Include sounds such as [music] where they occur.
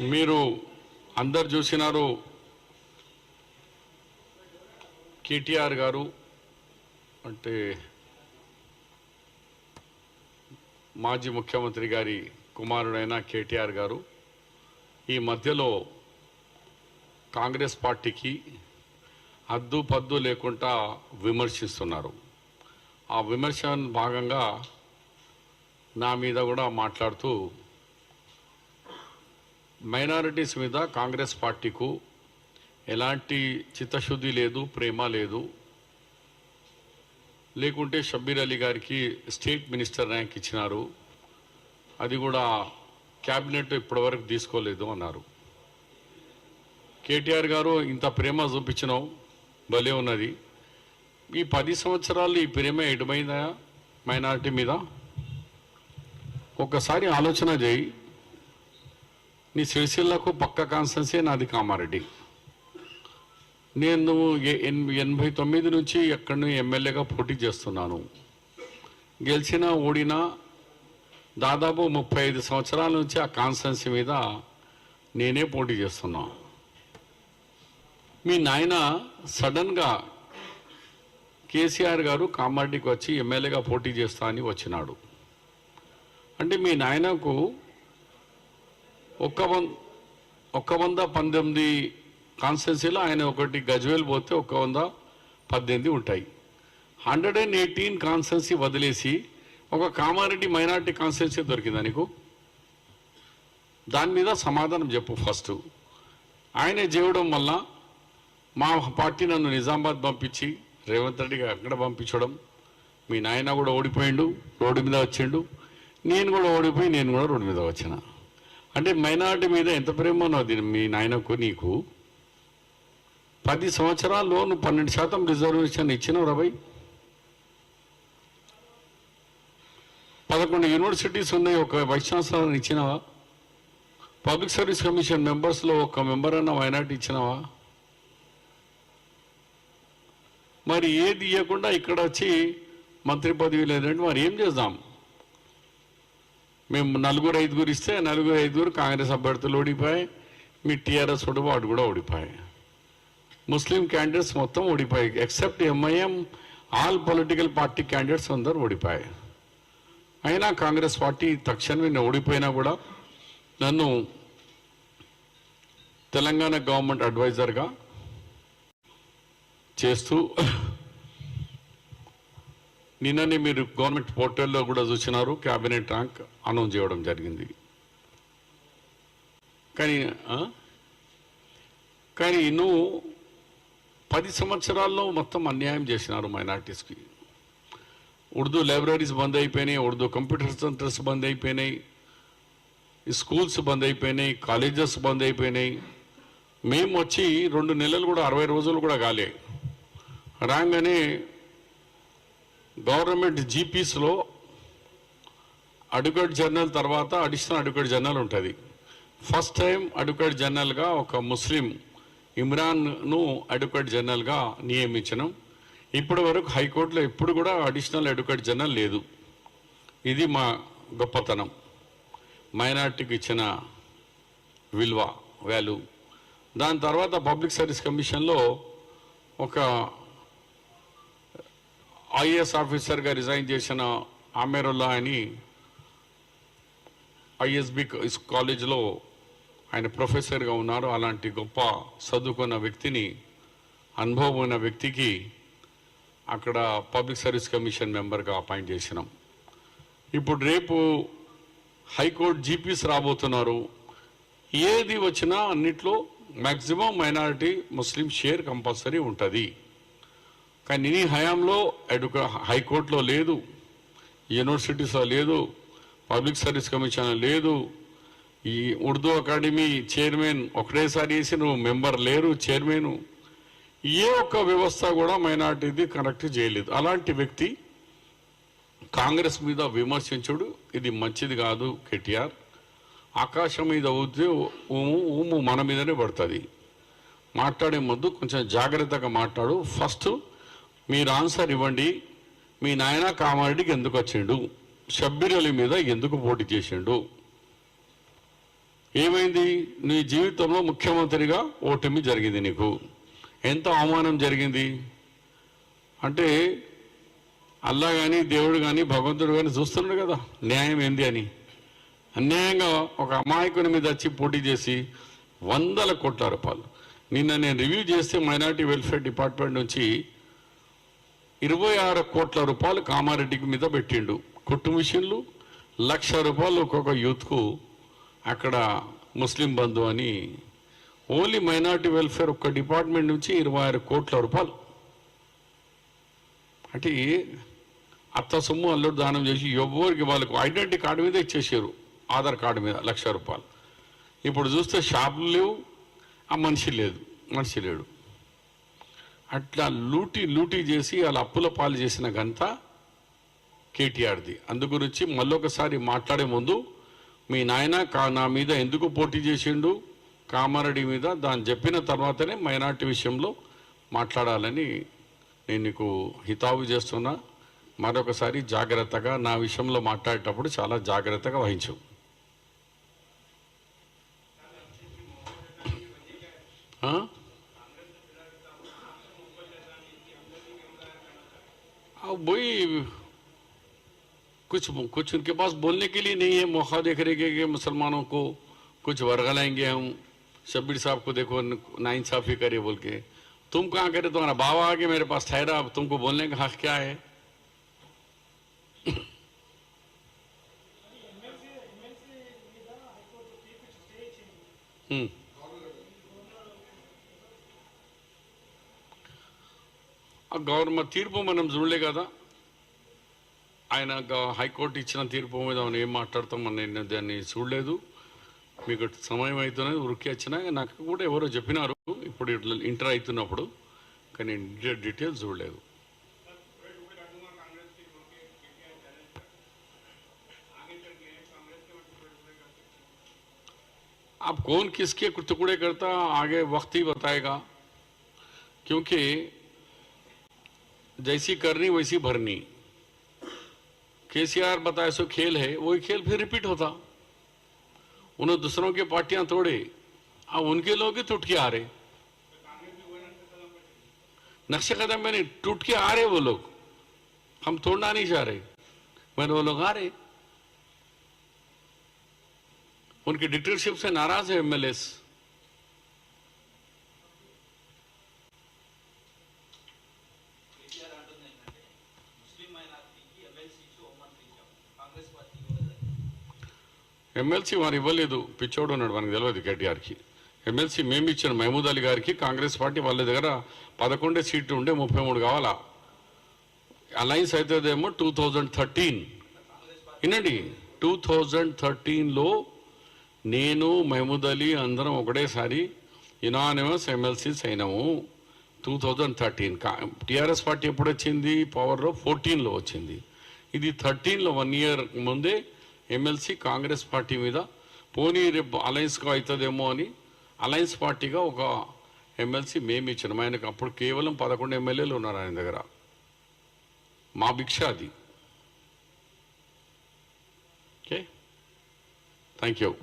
మీరు అందరు చూసినారు కేటీఆర్ గారు అంటే మాజీ ముఖ్యమంత్రి గారి కుమారుడైన కేటీఆర్ గారు ఈ మధ్యలో కాంగ్రెస్ పార్టీకి హద్దు పద్దు లేకుండా విమర్శిస్తున్నారు. ఆ విమర్శ భాగంగా నా మీద కూడా మాట్లాడుతూ మైనారిటీస్ మీద కాంగ్రెస్ పార్టీకు ఎలాంటి చిత్తశుద్ధి లేదు ప్రేమ లేదు. లేకుంటే షబ్బీర్ అలీ గారికి స్టేట్ మినిస్టర్ ర్యాంక్ ఇచ్చినారు. అది కూడా క్యాబినెట్ ఇప్పటివరకు తీసుకోలేదు అన్నారు. కేటీఆర్ గారు ఇంత ప్రేమ చూపించినావు భలే ఉన్నది. ఈ పది సంవత్సరాలు ఈ ప్రేమ ఎటుమైందా మైనారిటీ మీద? ఒక్కసారి ఆలోచన చేయి. నీ సిరిసిల్లకు పక్క కాన్స్టెన్సీ నాది కామారెడ్డి. నేను ఎనభై తొమ్మిది నుంచి ఎక్కడి ఎమ్మెల్యేగా పోటీ చేస్తున్నాను. గెలిచినా ఓడినా దాదాపు ముప్పై ఐదు సంవత్సరాల నుంచి ఆ కాన్స్టెన్సీ మీద నేనే పోటీ చేస్తున్నా. మీ నాయన సడన్గా కేసీఆర్ గారు కామారెడ్డికి వచ్చి ఎమ్మెల్యేగా పోటీ చేస్తా అని వచ్చినాడు. అంటే మీ నాయనకు ఒక్క వంద ఒక్క వంద పంతొమ్మిది కాన్స్టెన్సీలో ఆయన ఒకటి గజ్వేల్ పోతే ఒక్క వంద పద్దెనిమిది ఉంటాయి. హండ్రెడ్ అండ్ ఎయిటీన్ కాన్స్టెన్సీ వదిలేసి ఒక కామారెడ్డి మైనార్టీ కాన్స్టెన్సీ దొరికిందా నీకు? దాని మీద సమాధానం చెప్పు ఫస్ట్. ఆయన చేయడం వల్ల మా పార్టీ నన్ను నిజామాబాద్ పంపించి రేవంత్ రెడ్డికి అక్కడ పంపించడం మీ నాయన కూడా ఓడిపోయిండు రోడ్డు మీద వచ్చిండు నేను కూడా ఓడిపోయి నేను కూడా రోడ్డు మీద వచ్చిన. అంటే మైనార్టీ మీద ఎంత ప్రేమ ఉన్నది మీ నాయనకు నీకు? పది సంవత్సరాల్లో నువ్వు పన్నెండు శాతం రిజర్వేషన్ ఇచ్చినావు రవై పదకొండు యూనివర్సిటీస్ ఉన్నాయి ఒక వైస్ ఛాన్సలర్ ఇచ్చినావా? పబ్లిక్ సర్వీస్ కమిషన్ మెంబర్స్లో ఒక మెంబర్ అన్న మైనార్టీ ఇచ్చినావా? మరి ఏది ఇవ్వకుండా ఇక్కడ వచ్చి మంత్రి పదవి లేదంటే మరి ఏం చేద్దాం? మేము నలుగురు ఐదుగురు ఇస్తే నలుగురు ఐదుగురు కాంగ్రెస్ అభ్యర్థులు ఓడిపోయాయి. మీ టీఆర్ఎస్ ఓడి వాడు కూడా ఓడిపోయాయి. ముస్లిం క్యాండిడేట్స్ మొత్తం ఓడిపోయాయి. Except MIM all political party candidates అందరూ ఓడిపోయాయి. అయినా కాంగ్రెస్ పార్టీ తక్షణమే నేను ఓడిపోయినా కూడా నన్ను తెలంగాణ గవర్నమెంట్ అడ్వైజర్గా చేస్తూ నిన్ననే మీరు గవర్నమెంట్ పోర్టల్లో కూడా చూసినారు క్యాబినెట్ ర్యాంక్ అనౌన్స్ చేయడం జరిగింది. కానీ కానీ నువ్వు పది సంవత్సరాల్లో మొత్తం అన్యాయం చేసినారు మైనార్టీస్కి. ఉర్దూ లైబ్రరీస్ బంద్ అయిపోయినాయి ఉర్దూ కంప్యూటర్ సెంటర్స్ బంద్ అయిపోయినాయి స్కూల్స్ బంద్ అయిపోయినాయి కాలేజెస్ బంద్ అయిపోయినాయి. మేము వచ్చి రెండు నెలలు కూడా అరవై రోజులు కూడా కాలే. రాగానే గవర్నమెంట్ జీపీస్లో అడ్వకేట్ జనరల్ తర్వాత అడిషనల్ అడ్వకేట్ జనరల్ ఉంటుంది. ఫస్ట్ టైం అడ్వకేట్ జనరల్గా ఒక ముస్లిం ఇమ్రాన్ను అడ్వకేట్ జనరల్గా నియమించడం. ఇప్పటి వరకు హైకోర్టులో ఎప్పుడు కూడా అడిషనల్ అడ్వకేట్ జనరల్ లేదు. ఇది మా గొప్పతనం. మైనార్టీకి ఇచ్చిన విలువ వాల్యూ. దాని తర్వాత పబ్లిక్ సర్వీస్ కమిషన్లో ఒక ఐఏఎస్ ఆఫీసర్గా రిజైన్ చేసిన ఆమెరుల్లా అని ఐఎస్బి కాలేజ్లో ఆయన ప్రొఫెసర్గా ఉన్నారు. అలాంటి గొప్ప చదువుకున్న వ్యక్తిని అనుభవం ఉన్న వ్యక్తికి అక్కడ పబ్లిక్ సర్వీస్ కమిషన్ మెంబర్గా అపాయింట్ చేసినాం. ఇప్పుడు రేపు హైకోర్టు జీపీస్ రాబోతున్నారు. ఏది వచ్చినా అన్నిట్లో maximum minority Muslim share compulsory ఉంటుంది. కానీ నీ హయాంలో అటు హైకోర్టులో లేదు యూనివర్సిటీస్లో లేదు పబ్లిక్ సర్వీస్ కమిషన్ లేదు. ఈ ఉర్దూ అకాడమీ చైర్మన్ ఒకటేసారి వేసి నువ్వు మెంబర్ లేరు చైర్మన్. ఏ ఒక్క వ్యవస్థ కూడా మైనార్టీది కనెక్ట్ చేయలేదు. అలాంటి వ్యక్తి కాంగ్రెస్ మీద విమర్శించుడు ఇది మంచిది కాదు కేటీఆర్. ఆకాశం మీద ఊతే ఊము ఊము మన మీదనే పడుతుంది. మాట్లాడే ముందు కొంచెం జాగ్రత్తగా మాట్లాడు. ఫస్ట్ మీరు ఆన్సర్ ఇవ్వండి. మీ నాయన కామారెడ్డికి ఎందుకు వచ్చిండు? షబ్బీరలి మీద ఎందుకు పోటీ చేసిండు? ఏమైంది? నీ జీవితంలో ముఖ్యమంత్రిగా ఓటమి జరిగింది నీకు. ఎంత అవమానం జరిగింది? అంటే అల్లా కానీ దేవుడు కానీ భగవంతుడు కానీ చూస్తున్నాడు కదా న్యాయం ఏంది అని. అన్యాయంగా ఒక అమాయకుని మీద వచ్చి పోటీ చేసి వందల కోట్ల రూపాయలు. నిన్న నేను రివ్యూ చేస్తే మైనార్టీ వెల్ఫేర్ డిపార్ట్మెంట్ నుంచి ఇరవై ఆరు కోట్ల రూపాయలు కామారెడ్డికి మీద పెట్టిండు. కుట్టు మిషన్లు లక్ష రూపాయలు ఒక్కొక్క యూత్కు అక్కడ ముస్లిం బంధు అని. ఓన్లీ మైనార్టీ వెల్ఫేర్ ఒక్క డిపార్ట్మెంట్ నుంచి ఇరవై ఆరు కోట్ల రూపాయలు. అంటే అత్త సొమ్ము అల్లుడు దానం చేసి ఎవరికి వాళ్ళకు ఐడెంటిటీ కార్డు మీద ఇచ్చేసారు. ఆధార్ కార్డు మీద లక్ష రూపాయలు. ఇప్పుడు చూస్తే షాపులు లేవు ఆ మనిషి లేదు మనిషి లేడు. అట్లా లూటీ లూటీ చేసి వాళ్ళ అప్పుల పాలు చేసిన గంత కేటీఆర్ది. అందుగురించి మళ్ళొకసారి మాట్లాడే ముందు మీ నాయన కా నా మీద ఎందుకు పోటీ చేసిండు? కామారెడ్డి మీద దాన్ని చెప్పిన తర్వాతనే మైనార్టీ విషయంలో మాట్లాడాలని నేను నీకు హితావు చేస్తున్నా. మరొకసారి జాగ్రత్తగా నా విషయంలో మాట్లాడేటప్పుడు చాలా జాగ్రత్తగా వహించు. Huh? वही कुछ कुछ उनके पास बोलने के लिए नहीं है मौका देख रहे कि, मुसलमानों को कुछ वर्गलाएँगे हम। शब्बीर साहब को देखो नाइंसाफी करे बोल के। तुम कहाँ करे? तुम्हारा बाबा आके मेरे पास ठहरा अब तुमको बोलने का हक क्या है? [coughs] हम्म। ఆ గవర్నమెంట్ తీర్పు మనం చూడలే కదా ఆయన గ- హైకోర్టు ఇచ్చిన తీర్పు మీద మనం ఏం మాట్లాడతాం మనం నేను దాన్ని చూడలేదు మీకు సమయం అవుతున్నది ఉరికి వచ్చినా నాకు కూడా ఎవరో చెప్పినారు ఇప్పుడు ఇట్లా ఇంటర్ అవుతున్నప్పుడు కానీ డీ- డీటెయిల్స్ చూడలేదు अब कौन किसके टुकड़े करता आगे वक्त ही बताएगा क्योंकि जैसी करनी, वैसी भरनी। केसीआर बताए सो खेल है। वही खेल फिर रिपीट होता। उन्होंने दूसरों की पार्टियाँ तोड़े। अब उनके लोग ही टूट के आ रहे। नक्शे कदम में नहीं टूट के आ रहे वो लोग। हम तोड़ना नहीं चाह रहे। मैंने वो लोग आ रहे उनकी डिक्टेटरशिप से नाराज़ है एमएलए ఎమ్మెల్సీ వారు ఇవ్వలేదు. పిచ్చోడు ఉన్నాడు మనకు తెలియదు కేటీఆర్కి ఎమ్మెల్సీ మేము ఇచ్చిన మహమూద్ అలీ గారికి కాంగ్రెస్ పార్టీ వాళ్ళ దగ్గర పదకొండే సీట్లు ఉండే ముప్పై మూడు కావాలా? అలయన్స్ అవుతుందేమో టూ థౌజండ్ థర్టీన్. వినండి టూ థౌజండ్ థర్టీన్లో నేను మహమూద్ అలీ అందరం ఒకటేసారి unanimous MLCs అయినాము two thousand thirteen TRS party ఎప్పుడు వచ్చింది పవర్లో ఫోర్టీన్లో వచ్చింది. ఇది థర్టీన్లో వన్ ఇయర్ ముందే ఎమ్మెల్సీ కాంగ్రెస్ పార్టీ మీద పోనీ రేపు అలయన్స్గా అవుతుందేమో అని అలయన్స్ పార్టీగా ఒక ఎమ్మెల్సీ మేము ఇచ్చినాం ఆయనకు అప్పుడు కేవలం పదకొండు ఎమ్మెల్యేలు ఉన్నారు ఆయన దగ్గర. మా భిక్ష అది. ఓకే? Thank you